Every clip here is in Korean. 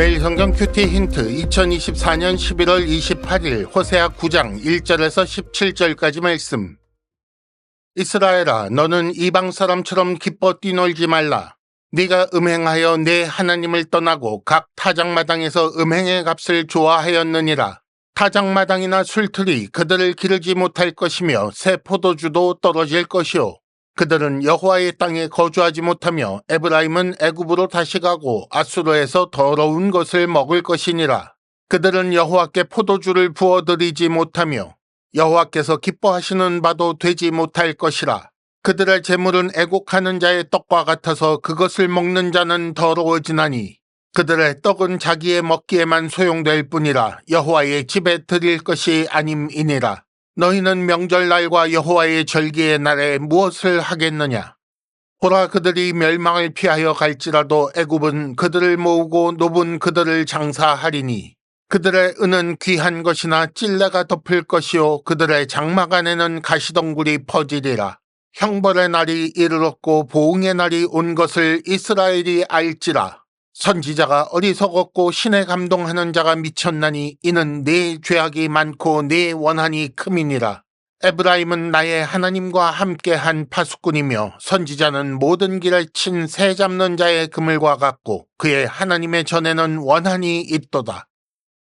매일 성경 큐티 힌트. 2024년 11월 28일 호세아 9장 1절에서 17절까지 말씀. 이스라엘아 너는 이방 사람처럼 기뻐 뛰놀지 말라. 네가 음행하여 내 하나님을 떠나고 각 타작마당에서 음행의 값을 좋아하였느니라. 타작마당이나 술틀이 그들을 기르지 못할 것이며 새 포도주도 떨어질 것이요 그들은 여호와의 땅에 거주하지 못하며 에브라임은 애굽으로 다시 가고 아수르에서 더러운 것을 먹을 것이니라. 그들은 여호와께 포도주를 부어드리지 못하며 여호와께서 기뻐하시는 바도 되지 못할 것이라. 그들의 재물은 애곡하는 자의 떡과 같아서 그것을 먹는 자는 더러워지나니 그들의 떡은 자기의 먹기에만 소용될 뿐이라 여호와의 집에 드릴 것이 아님이니라. 너희는 명절날과 여호와의 절기의 날에 무엇을 하겠느냐? 보라 그들이 멸망을 피하여 갈지라도 애굽은 그들을 모으고 노분 그들을 장사하리니 그들의 은은 귀한 것이나 찔레가 덮을 것이요 그들의 장막 안에는 가시덩굴이 퍼지리라. 형벌의 날이 이르렀고 보응의 날이 온 것을 이스라엘이 알지라. 선지자가 어리석었고 신에 감동하는 자가 미쳤나니 이는 네 죄악이 많고 네 원한이 크민이라. 에브라임은 나의 하나님과 함께한 파수꾼이며 선지자는 모든 길을 친 새 잡는 자의 그물과 같고 그의 하나님의 전에는 원한이 있도다.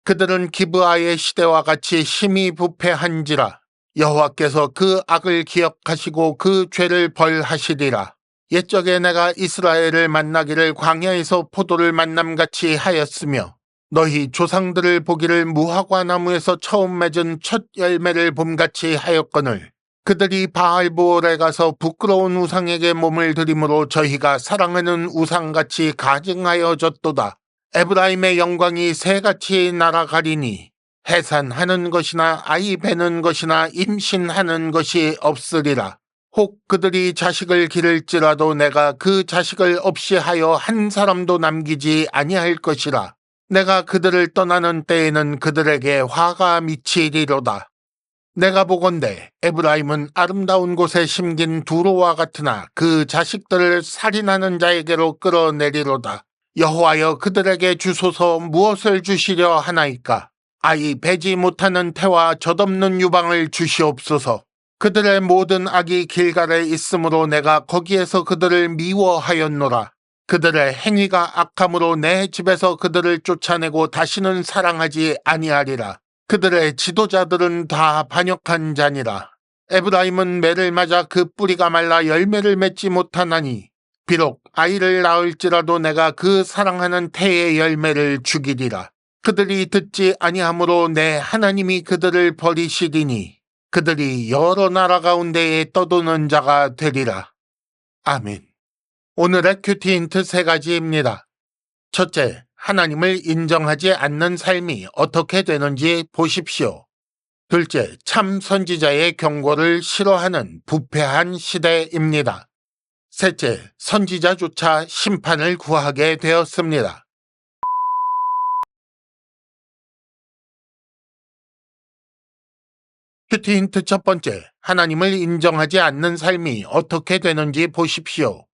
그들은 기브아의 시대와 같이 심히 부패한지라 여호와께서 그 악을 기억하시고 그 죄를 벌하시리라. 옛적에 내가 이스라엘을 만나기를 광야에서 포도를 만남같이 하였으며 너희 조상들을 보기를 무화과 나무에서 처음 맺은 첫 열매를 봄같이 하였거늘 그들이 바알보올에 가서 부끄러운 우상에게 몸을 들임으로 저희가 사랑하는 우상같이 가증하여 졌도다. 에브라임의 영광이 새같이 날아가리니 해산하는 것이나 아이 베는 것이나 임신하는 것이 없으리라. 혹 그들이 자식을 기를지라도 내가 그 자식을 없이 하여 한 사람도 남기지 아니할 것이라. 내가 그들을 떠나는 때에는 그들에게 화가 미치리로다. 내가 보건대 에브라임은 아름다운 곳에 심긴 두로와 같으나 그 자식들을 살인하는 자에게로 끌어내리로다. 여호와여 그들에게 주소서 무엇을 주시려 하나이까? 아이 배지 못하는 태와 젖없는 유방을 주시옵소서. 그들의 모든 악이 길갈에 있으므로 내가 거기에서 그들을 미워하였노라. 그들의 행위가 악함으로 내 집에서 그들을 쫓아내고 다시는 사랑하지 아니하리라. 그들의 지도자들은 다 반역한 자니라. 에브라임은 매를 맞아 그 뿌리가 말라 열매를 맺지 못하나니 비록 아이를 낳을지라도 내가 그 사랑하는 태의 열매를 죽이리라. 그들이 듣지 아니하므로 내 하나님이 그들을 버리시리니 그들이 여러 나라 가운데에 떠도는 자가 되리라. 아멘. 오늘의 큐티 힌트 세 가지입니다. 첫째, 하나님을 인정하지 않는 삶이 어떻게 되는지 보십시오. 둘째, 참 선지자의 경고를 싫어하는 부패한 시대입니다. 셋째, 선지자조차 심판을 구하게 되었습니다. 큐티 힌트 첫 번째, 하나님을 인정하지 않는 삶이 어떻게 되는지 보십시오.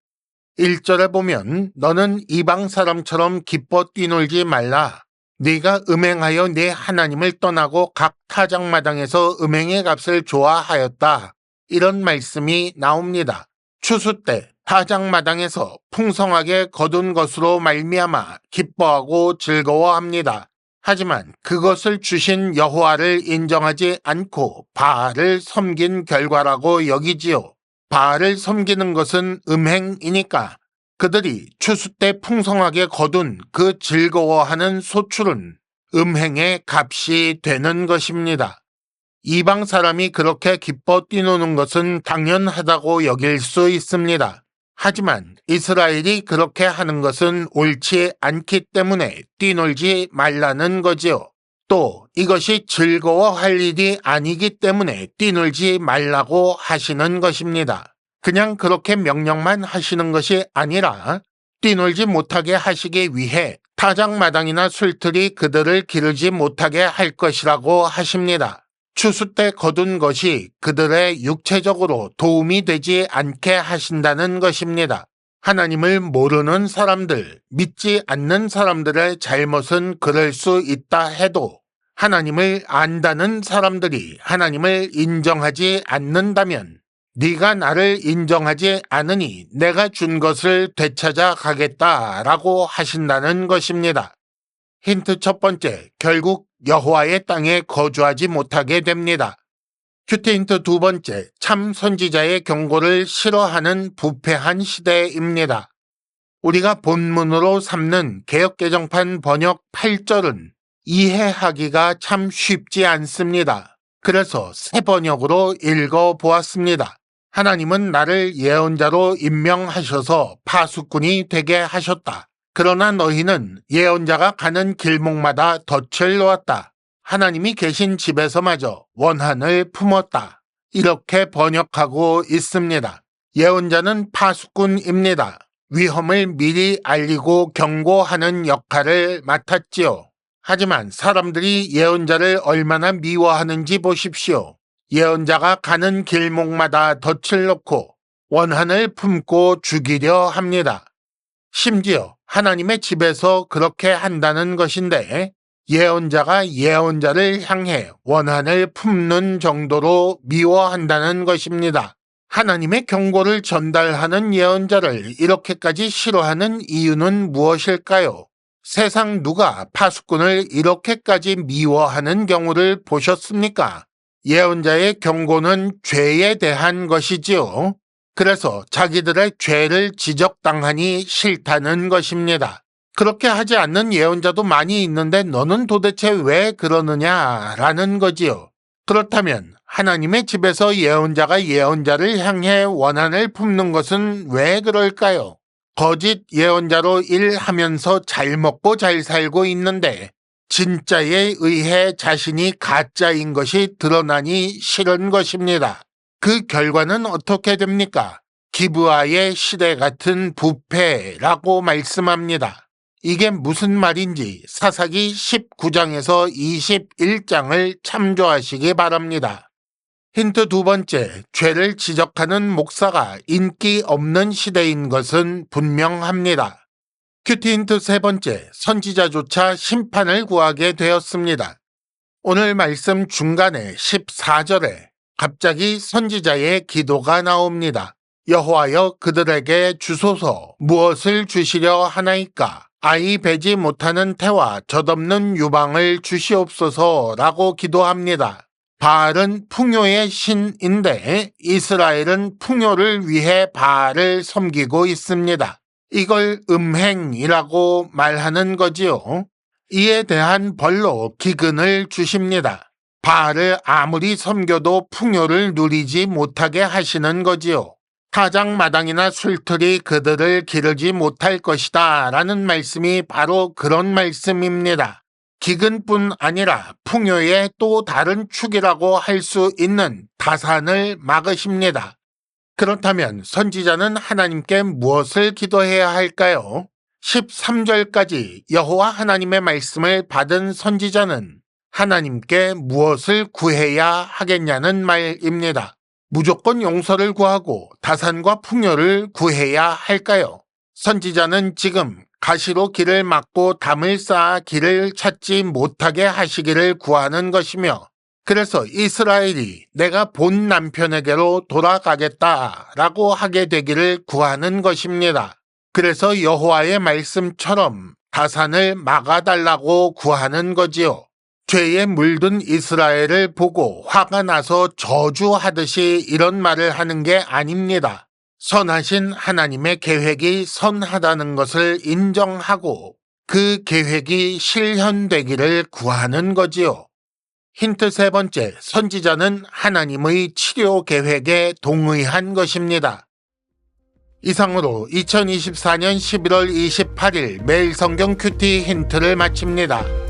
1절에 보면 너는 이방 사람처럼 기뻐 뛰놀지 말라. 네가 음행하여 내 하나님을 떠나고 각 타작마당에서 음행의 값을 좋아하였다. 이런 말씀이 나옵니다. 추수 때 타작마당에서 풍성하게 거둔 것으로 말미암아 기뻐하고 즐거워합니다. 하지만 그것을 주신 여호와를 인정하지 않고 바알을 섬긴 결과라고 여기지요. 바알을 섬기는 것은 음행이니까 그들이 추수 때 풍성하게 거둔 그 즐거워하는 소출은 음행의 값이 되는 것입니다. 이방 사람이 그렇게 기뻐 뛰노는 것은 당연하다고 여길 수 있습니다. 하지만 이스라엘이 그렇게 하는 것은 옳지 않기 때문에 뛰놀지 말라는 거지요. 또 이것이 즐거워할 일이 아니기 때문에 뛰놀지 말라고 하시는 것입니다. 그냥 그렇게 명령만 하시는 것이 아니라 뛰놀지 못하게 하시기 위해 타작마당이나 술틀이 그들을 기르지 못하게 할 것이라고 하십니다. 추수 때 거둔 것이 그들의 육체적으로 도움이 되지 않게 하신다는 것입니다. 하나님을 모르는 사람들, 믿지 않는 사람들의 잘못은 그럴 수 있다 해도 하나님을 안다는 사람들이 하나님을 인정하지 않는다면 네가 나를 인정하지 않으니 내가 준 것을 되찾아 가겠다라고 하신다는 것입니다. 힌트 첫 번째, 결국 여호와의 땅에 거주하지 못하게 됩니다. 큐티 힌트 두 번째, 참 선지자의 경고를 싫어하는 부패한 시대입니다. 우리가 본문으로 삼는 개혁개정판 번역 8절은 이해하기가 참 쉽지 않습니다. 그래서 새 번역으로 읽어 보았습니다. 하나님은 나를 예언자로 임명하셔서 파수꾼이 되게 하셨다. 그러나 너희는 예언자가 가는 길목마다 덫을 놓았다. 하나님이 계신 집에서마저 원한을 품었다. 이렇게 번역하고 있습니다. 예언자는 파수꾼입니다. 위험을 미리 알리고 경고하는 역할을 맡았지요. 하지만 사람들이 예언자를 얼마나 미워하는지 보십시오. 예언자가 가는 길목마다 덫을 놓고 원한을 품고 죽이려 합니다. 심지어 하나님의 집에서 그렇게 한다는 것인데 예언자가 예언자를 향해 원한을 품는 정도로 미워한다는 것입니다. 하나님의 경고를 전달하는 예언자를 이렇게까지 싫어하는 이유는 무엇일까요? 세상 누가 파수꾼을 이렇게까지 미워하는 경우를 보셨습니까? 예언자의 경고는 죄에 대한 것이지요. 그래서 자기들의 죄를 지적당하니 싫다는 것입니다. 그렇게 하지 않는 예언자도 많이 있는데 너는 도대체 왜 그러느냐라는 거지요. 그렇다면 하나님의 집에서 예언자가 예언자를 향해 원한을 품는 것은 왜 그럴까요? 거짓 예언자로 일하면서 잘 먹고 잘 살고 있는데 진짜에 의해 자신이 가짜인 것이 드러나니 싫은 것입니다. 그 결과는 어떻게 됩니까? 기브아의 시대 같은 부패라고 말씀합니다. 이게 무슨 말인지 사사기 19장에서 21장을 참조하시기 바랍니다. 힌트 두 번째, 죄를 지적하는 목사가 인기 없는 시대인 것은 분명합니다. 큐티 힌트 세 번째, 선지자조차 심판을 구하게 되었습니다. 오늘 말씀 중간에 14절에 갑자기 선지자의 기도가 나옵니다. 여호와여 그들에게 주소서 무엇을 주시려 하나이까 아이 배지 못하는 태와 젖없는 유방을 주시옵소서라고 기도합니다. 바알은 풍요의 신인데 이스라엘은 풍요를 위해 바알을 섬기고 있습니다. 이걸 음행이라고 말하는 거지요. 이에 대한 벌로 기근을 주십니다. 바알을 아무리 섬겨도 풍요를 누리지 못하게 하시는 거지요. 타작 마당이나 술틀이 그들을 기르지 못할 것이다 라는 말씀이 바로 그런 말씀입니다. 기근뿐 아니라 풍요의 또 다른 축이라고 할 수 있는 다산을 막으십니다. 그렇다면 선지자는 하나님께 무엇을 기도해야 할까요? 13절까지 여호와 하나님의 말씀을 받은 선지자는 하나님께 무엇을 구해야 하겠냐는 말입니다. 무조건 용서를 구하고 다산과 풍요를 구해야 할까요? 선지자는 지금 가시로 길을 막고 담을 쌓아 길을 찾지 못하게 하시기를 구하는 것이며 그래서 이스라엘이 내가 본 남편에게로 돌아가겠다라고 하게 되기를 구하는 것입니다. 그래서 여호와의 말씀처럼 다산을 막아달라고 구하는 거지요. 죄에 물든 이스라엘을 보고 화가 나서 저주하듯이 이런 말을 하는 게 아닙니다. 선하신 하나님의 계획이 선하다는 것을 인정하고 그 계획이 실현되기를 구하는 거지요. 힌트 세 번째, 선지자는 하나님의 치료 계획에 동의한 것입니다. 이상으로 2024년 11월 28일 매일 성경 큐티 힌트를 마칩니다.